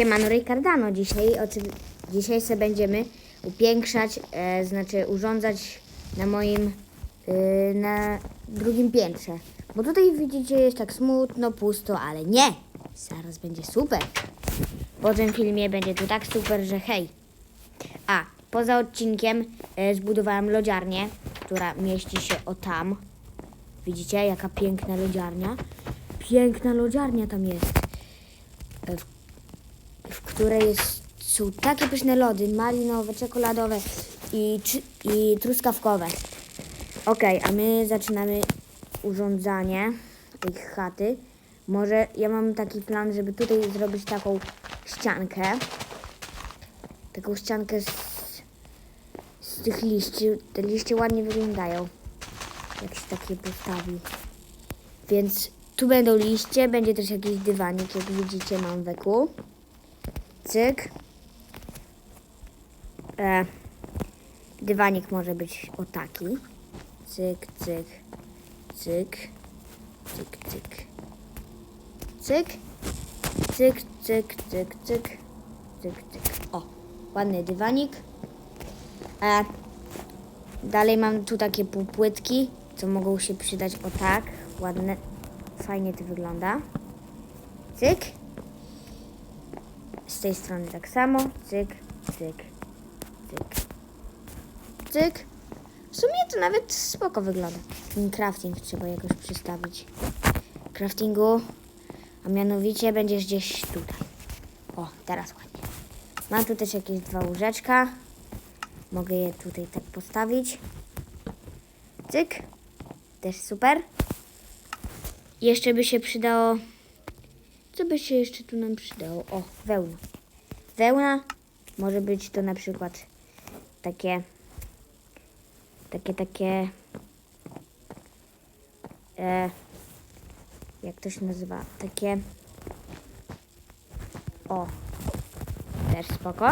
Siemano Ricardano, dzisiaj, oczywi- dzisiaj sobie będziemy upiększać, e, znaczy urządzać na moim, y, na drugim piętrze. Bo tutaj widzicie jest tak smutno, pusto, ale nie! Zaraz będzie super. Po tym filmie będzie tu tak super, że hej. A, poza odcinkiem e, zbudowałem lodziarnię, która mieści się o tam. Widzicie, jaka piękna lodziarnia? Piękna lodziarnia tam jest. E, której jest, są takie pyszne lody, malinowe, czekoladowe i, i truskawkowe. Okej, a my zaczynamy urządzanie tej chaty. Może ja mam taki plan, żeby tutaj zrobić taką ściankę. Taką ściankę z, z tych liści. Te liście ładnie wyglądają, jak się takie postawi. Więc tu będą liście, będzie też jakiś dywanik, jak widzicie mam weku. Cyk. E, dywanik może być o taki. Cyk, cyk, cyk, cyk, cyk. Cyk, cyk, cyk, cyk, cyk, cyk, cyk. O, ładny dywanik. E, dalej mam tu takie półpłytki, co mogą się przydać o tak. Ładne, fajnie to wygląda. Cyk. Z tej strony tak samo. Cyk, cyk, cyk, cyk. W sumie to nawet spoko wygląda. Ten crafting trzeba jakoś przystawić. Craftingu, a mianowicie będziesz gdzieś tutaj. O, teraz ładnie. Mam tu też jakieś dwa łóżeczka. Mogę je tutaj tak postawić. Cyk. Też super. Jeszcze by się przydało co by się jeszcze tu nam przydało? O, wełna. Wełna może być to na przykład takie, takie, takie, e, jak to się nazywa? Takie, o, też spoko.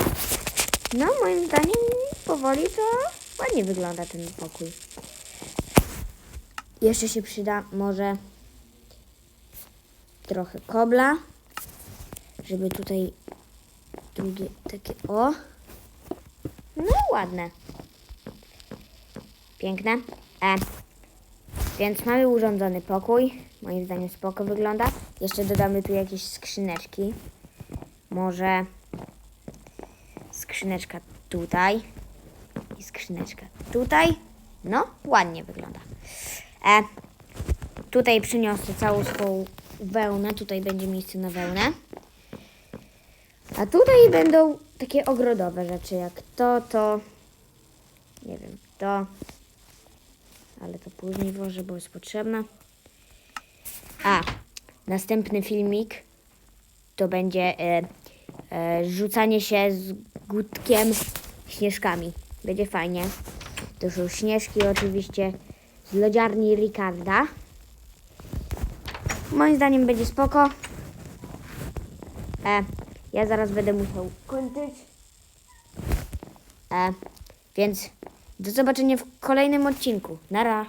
No, moim zdaniem powoli to ładnie wygląda ten pokój. Jeszcze się przyda może trochę kobla, żeby tutaj drugie takie o. No ładne. Piękne. E. Więc mamy urządzony pokój. Moim zdaniem spoko wygląda. Jeszcze dodamy tu jakieś skrzyneczki. Może skrzyneczka tutaj i skrzyneczka tutaj. No, ładnie wygląda. E, Tutaj przyniosę całą swoją wełnę. Tutaj będzie miejsce na wełnę. A tutaj będą takie ogrodowe rzeczy, jak to, to, nie wiem, to, ale to później włożę, bo jest potrzebne. A, następny filmik to będzie e, e, rzucanie się z gutkiem śnieżkami. Będzie fajnie. To są śnieżki oczywiście z lodziarni Ricarda. Moim zdaniem będzie spoko. E, ja zaraz będę musiał kończyć. E, więc do zobaczenia w kolejnym odcinku. Nara.